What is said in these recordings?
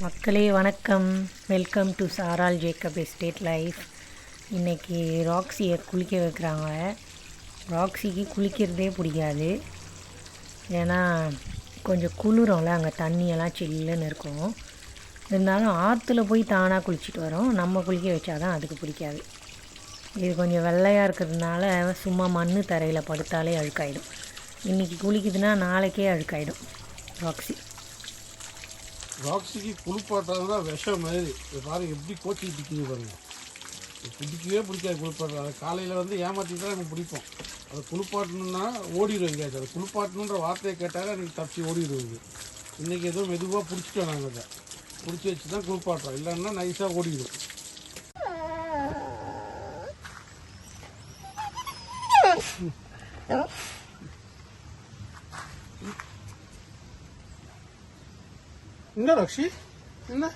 மக்களே வணக்கம். Welcome to சாரால் ஜேக்கப் எஸ்டேட் லைஃப் இன்றைக்கி ராக்ஸியை குளிக்க வைக்கிறாங்க. ராக்ஸிக்கு குளிக்கிறதே பிடிக்காது. ஏன்னா கொஞ்சம் குளிரும்ல அங்கே தண்ணியெல்லாம் சில்லுன்னு இருக்கும். இருந்தாலும் ஆற்றுல போய் தானாக குளிச்சுட்டு வரோம். நம்ம குளிக்க வச்சாதான் அதுக்கு பிடிக்காது. இது கொஞ்சம் வெள்ளையாக இருக்கிறதுனால சும்மா மண் தரையில் படுத்தாலே அழுக்காயிடும். இன்றைக்கி குளிக்குதுன்னா நாளைக்கே அழுக்காயிடும். ராக்ஸி ராக்ஸிக்கு குளிப்பாட்டுறது தான் விஷம் மாதிரி. இது பாருங்க எப்படி கோச்சிக்கிட்டு நிற்கிது பாருங்க. இது பிடிக்கவே பிடிக்காது குளிப்பாட்டுறது. காலையில் வந்து ஏமாற்றி தான் எனக்கு பிடிப்போம். அதை குளிப்பாட்டணுன்னா ஓடிடும் எங்கேயாச்சும். அதை குளிப்பாட்டணுன்ற வார்த்தையை கேட்டாலே எனக்கு தப்பிச்சு ஓடிடுவது இன்றைக்கி ஏதோ மெதுவாக பிடிச்சிட்டோம் நாங்கள் அதை. பிடிச்சி வச்சு தான் குளிப்பாட்டுறோம். இல்லைன்னா நைஸாக ஓடிடும் என்ன ரக்ஷி? என்ன?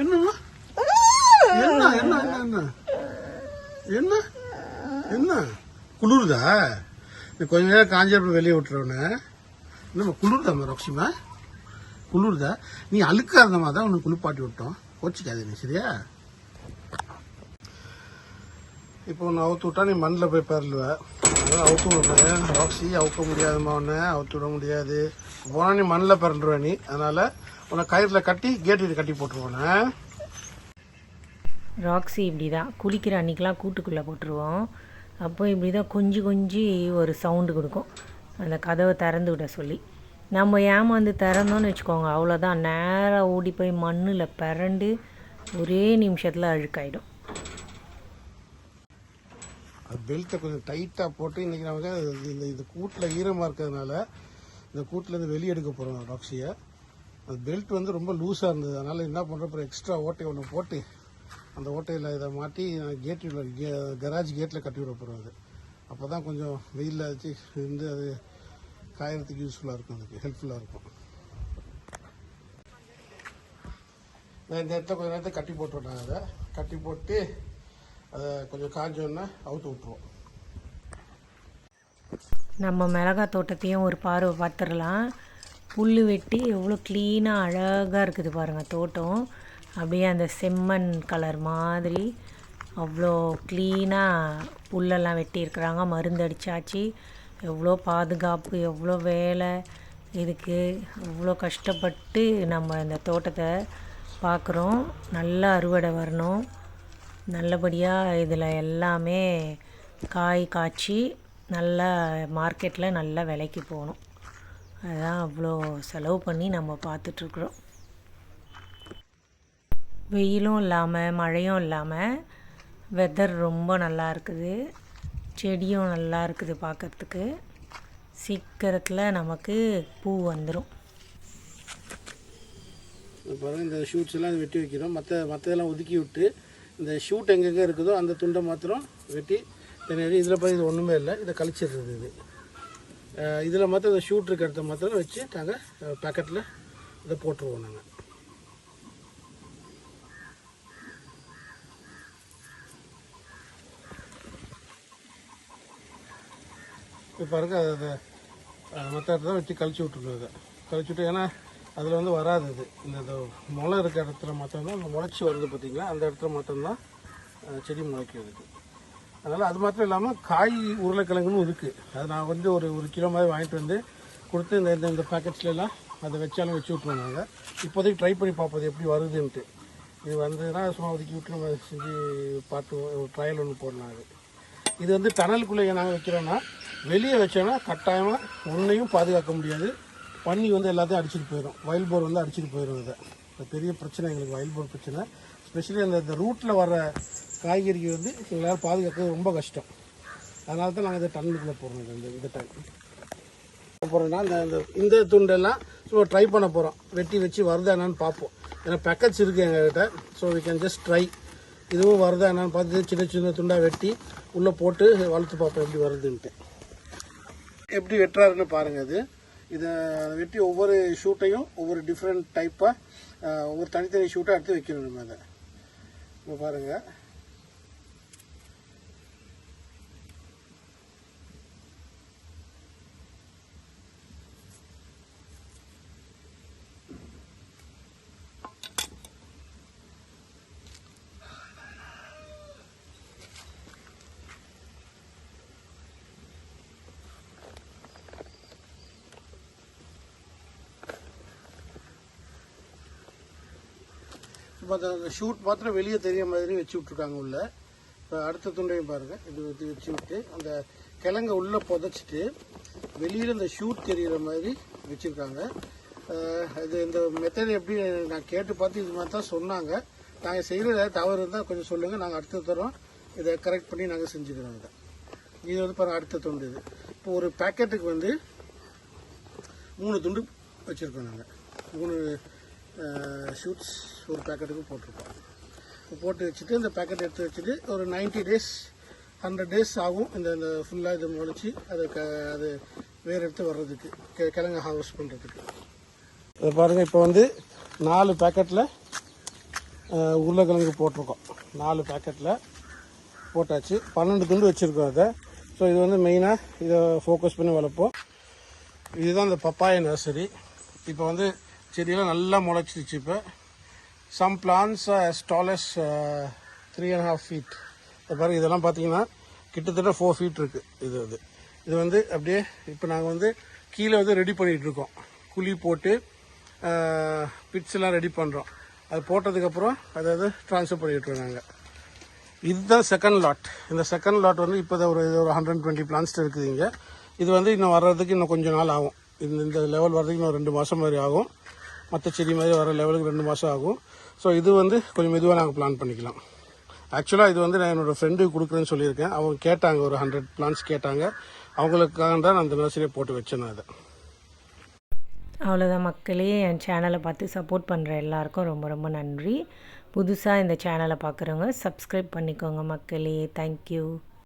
என்னம்மா? என்ன என்ன என்ன என்ன? என்ன? என்ன? குளிருதா? நீ கொஞ்ச நேரம் காஞ்சப்பறம் வெளியே விட்டுறவனே. என்னம்மா குளிருதாம்மா ரக்ஷிமா? குளிருதா? நீ அழுக்கா இருந்தமா தான் உனக்கு குளிப்பாட்டி விட்டோம். கோச்சிக்காது நீ சரியா? இப்போ ஒன்று அவுத்து விட்டா நீ மண்ணில் போய் பரலுவ. அதனால் அவுத்து விடுறேன். ராக்ஸி அவுக்க முடியாதுமா உன்னை. அவுத்து விட முடியாது. போனால் நீ மண்ணில் பிறண்டுருவ நீ. அதனால் உன்னை கயிறில் கட்டி கேட்டு கட்டி போட்டுருவோண்ணே. ராக்ஸி இப்படி தான் குளிக்கிற அன்றைக்கெலாம் கூட்டுக்குள்ளே போட்டுருவோம். அப்போ இப்படி தான் கொஞ்சி கொஞ்சி ஒரு சவுண்டு கொடுக்கும். அந்த கதவை திறந்து விட சொல்லி. நம்ம ஏமாந்து திறந்தோன்னு வச்சுக்கோங்க அவ்வளோதான் நேராக ஓடி போய் மண்ணில் பிறண்டு ஒரே நிமிஷத்தில் அழுக்காயிடும். அது பெல்ட்டை கொஞ்சம் டைட்டாக போட்டு இன்றைக்கி நமக்கு இந்த இந்த கூட்டில் ஈரமாக இருக்கிறதுனால இந்த கூட்டிலேருந்து வெளியே எடுக்க போகிறோம் ராக்ஸியை அந்த பெல்ட் வந்து ரொம்ப லூஸாக இருந்தது. அதனால் என்ன பண்ணுறப்ப எக்ஸ்ட்ரா ஓட்டை ஒன்று போட்டு அந்த ஓட்டையில் இதை மாட்டி கேட்டில் கராஜ் கேட்டில் கட்டி விட போகிறோம் அது. அப்போ தான் கொஞ்சம் வெயிலில் வச்சு இருந்து அது காயறதுக்கு யூஸ்ஃபுல்லாக இருக்கும் அதுக்கு ஹெல்ப்ஃபுல்லாக இருக்கும். நான் இந்த இடத்த கொஞ்சம் நேரத்தை கட்டி போட்டுவிட்டேன் அதை. கட்டி போட்டு அதை கொஞ்சம் காஞ்சோன்னே அவுத்து விட்ருவோம் நம்ம மிளகாய் தோட்டத்தையும் ஒரு பார்வை பார்த்துடலாம். புல் வெட்டி எவ்வளோ க்ளீனாக அழகாக இருக்குது பாருங்கள் தோட்டம். அப்படியே அந்த செம்மண் கலர் மாதிரி அவ்வளோ க்ளீனாக புல்லெல்லாம் வெட்டியிருக்கிறாங்க. மருந்து அடித்தாச்சு எவ்வளோ பாதுகாப்பு எவ்வளோ வேலை இதுக்கு. எவ்வளோ கஷ்டப்பட்டு நம்ம இந்த தோட்டத்தை பார்க்குறோம். நல்ல அறுவடை வரணும். நல்லபடியாக இதில் எல்லாமே காய் காய்ச்சி நல்லா மார்க்கெட்டில் நல்ல விலைக்கு போகணும். அதான் அவ்வளோ செலவு பண்ணி நம்ம பார்த்துட்ருக்குறோம். வெயிலும் இல்லாமல் மழையும் இல்லாமல் வெதர் ரொம்ப நல்லா இருக்குது. செடியும் நல்லா இருக்குது பார்க்குறதுக்கு. சீக்கிரத்தில் நமக்கு பூ வந்துடும் பாருங்கள் இந்த ஷூட்ஸ் எல்லாம் வெட்டி வைக்கிறோம். மற்ற மற்றதெல்லாம் ஒதுக்கி விட்டு இந்த ஷூட் எங்கெங்கே இருக்குதோ அந்த துண்டை மாத்திரம் வெட்டி இதில் பார்த்து இது ஒன்றுமே இல்லை. இதை கழிச்சிடுறது இது. இதில் மாத்திரம் இந்த ஷூட் இருக்கிறத மாத்திரம் வச்சு நாங்கள் பேக்கெட்டில் இதை போட்டுருவோம் நாங்கள் இப்போ பாருங்க அதை மற்ற இடத்துல வச்சு கழிச்சு விட்டுருக்கோம் அதை கழிச்சு விட்டு ஏன்னா அதில் வந்து வராது இது. இந்த முளை இருக்கிற இடத்துல மாத்திரம்தான் அந்த முளைச்சி வருது பார்த்தீங்களா அந்த இடத்துல மாத்திரம்தான் செடி செடி முளைக்கிறதுக்கு அதனால் அது மாத்திரம் இல்லாமல் காய் உருளைக்கிழங்குன்னு இருக்குது அது நான் வந்து ஒரு ஒரு கிலோ மாதிரி வாங்கிட்டு வந்து கொடுத்து இந்த இந்த- இந்த packetsல அதை வச்சாலும் வச்சு விட்ருவோம் நாங்கள் இப்போதைக்கு ட்ரை பண்ணி பார்ப்போம் எப்படி வருதுன்ட்டு. இது வந்ததுன்னா சும்மா ஒதுக்கி விட்டு நம்ம செஞ்சு பார்த்து ஒரு ட்ரையல் ஒன்று போடலாம் அது இது வந்து டனலுக்குள்ளே நாங்கள் வைக்கிறோன்னா வெளியே வச்சோன்னா கட்டாயமாக ஒன்றையும் பாதுகாக்க முடியாது. பன்னி வந்து எல்லாத்தையும் அடிச்சிட்டு போயிடும். வயல் போர் வந்து அடிச்சிட்டு போயிடும் இதை. பெரிய பிரச்சனை எங்களுக்கு வயல் போர் பிரச்சனை. ஸ்பெஷலி அந்த இந்த ரூட்டில் வர காய்கறிக்கு வந்து எல்லோரும் பாதுகாக்கிறது ரொம்ப கஷ்டம். அதனால தான் நாங்கள் இதை டன்னுக்குள்ளே போடுறோம் இந்த இந்த டைம் போகிறோம்னா இந்த இந்த இந்த துண்டெல்லாம் ஸோ ட்ரை பண்ண போகிறோம் வெட்டி வச்சு வருதா என்னன்னு பார்ப்போம். ஏன்னா பேக்கெட்ஸ் இருக்குது எங்ககிட்ட. So we can just try இதுவும் வருதா என்னன்னு பார்த்து சின்ன சின்ன துண்டாக வெட்டி உள்ளே போட்டு வளர்த்து பார்ப்போம் எப்படி வருதுன்ட்டு. எப்படி வெட்டுறாருன்னு பாருங்கள் அது. இதை வெட்டி ஒவ்வொரு ஷூட்டையும் ஒவ்வொரு டிஃப்ரெண்ட் டைப்பாக ஒவ்வொரு தனித்தனி ஷூட்டாக எடுத்து வைக்கணும் நம்ம அதை. இப்போ பாருங்கள் அந்த ஷூட் மாத்திரம் வெளியே தெரிய மாதிரி வச்சு விட்ருக்காங்க உள்ள. இப்போ அடுத்த துண்டையும் பாருங்கள் இது இது வச்சு விட்டு அந்த கிழங்க உள்ளே புதைச்சிட்டு வெளியில் இந்த ஷூட் தெரிகிற மாதிரி வச்சுருக்காங்க. இது இந்த மெத்தட் எப்படி நான் கேட்டு பார்த்து இது மாதிரி தான் சொன்னாங்க. நாங்கள் செய்கிற தவறு இருந்தால் கொஞ்சம் சொல்லுங்கள் நாங்கள் அடுத்த தரோம் இதை கரெக்ட் பண்ணி நாங்கள் செஞ்சுக்கிறோம் இதை. இது வந்து பாருங்கள் அடுத்த துண்டு இது. இப்போ ஒரு பேக்கெட்டுக்கு வந்து மூணு துண்டு வச்சுருக்கோம் நாங்கள் மூணு ஷூட்ஸ் ஒரு பேக்கெட்டுக்கு போட்டிருக்கோம். போட்டு வச்சுட்டு இந்த பேக்கெட் எடுத்து வச்சுட்டு ஒரு 90 டேஸ் ஹண்ட்ரட் டேஸ் ஆகும். இந்த இந்த ஃபுல்லாக இது முளைச்சி அது க அது வேறு எடுத்து வர்றதுக்கு கெ- கிழங்கு ஹார்வெஸ்ட் பண்ணுறதுக்கு இதை பாருங்கள் இப்போ வந்து நாலு பேக்கெட்டில் உருளைக்கிழங்கு போட்டிருக்கோம். நாலு பேக்கெட்டில் போட்டாச்சு. பன்னெண்டு துண்டு வச்சுருக்கோம் அதை. ஸோ இது வந்து மெயினாக இதை ஃபோக்கஸ் பண்ணி வளர்ப்போம். இதுதான் இந்த பப்பாய நர்சரி இப்போ வந்து செடியெல்லாம் நல்லா முளைச்சிருச்சு இப்போ. Some plants stalls three and half feet இது இதெல்லாம் பார்த்தீங்கன்னா கிட்டத்தட்ட ஃபோர் ஃபீட் இருக்குது இது வந்து. இது வந்து அப்படியே இப்போ நாங்கள் வந்து கீழே வந்து ரெடி பண்ணிகிட்டு இருக்கோம். குழி போட்டு பிட்ஸ்லாம் ரெடி பண்ணுறோம் அது போட்டதுக்கப்புறம் அதாவது ட்ரான்ஸ்ஃபர் பண்ணிட்டு நாங்கள் இதுதான் செகண்ட் லாட் இந்த செகண்ட் லாட் வந்து இப்போ ஒரு இது ஒரு ஹண்ட்ரட் டுவெண்ட்டி பிளான்ஸ் இருக்குது இங்கே. இது வந்து இன்னும் வர்றதுக்கு இன்னும் கொஞ்சம் நாள் ஆகும். இந்த இந்த லெவல் வர்றதுக்கு இன்னும் ரெண்டு மாதம் மாதிரி ஆகும். மற்ற செடி மாதிரி வர லெவலுக்கு ரெண்டு மாதம் ஆகும். ஸோ இது வந்து கொஞ்சம் மெதுவாக நாங்கள் பிளான் பண்ணிக்கலாம். ஆக்சுவலாக இது வந்து நான் என்னோடய ஃப்ரெண்டுக்கு கொடுக்குறேன்னு சொல்லியிருக்கேன். அவங்க கேட்டாங்க ஒரு ஹண்ட்ரட் பிளான்ஸ் கேட்டாங்க. அவங்களுக்காக தான் நான் அந்த நர்சரியை போட்டு வச்சேன் நான் அதை. அவ்வளோதான் மக்களே. என் சேனலை பார்த்து சப்போர்ட் பண்ணுற எல்லாருக்கும் ரொம்ப ரொம்ப நன்றி. புதுசாக இந்த சேனலை பார்க்குறவங்க சப்ஸ்கிரைப் பண்ணிக்கோங்க மக்களே. தேங்க்யூ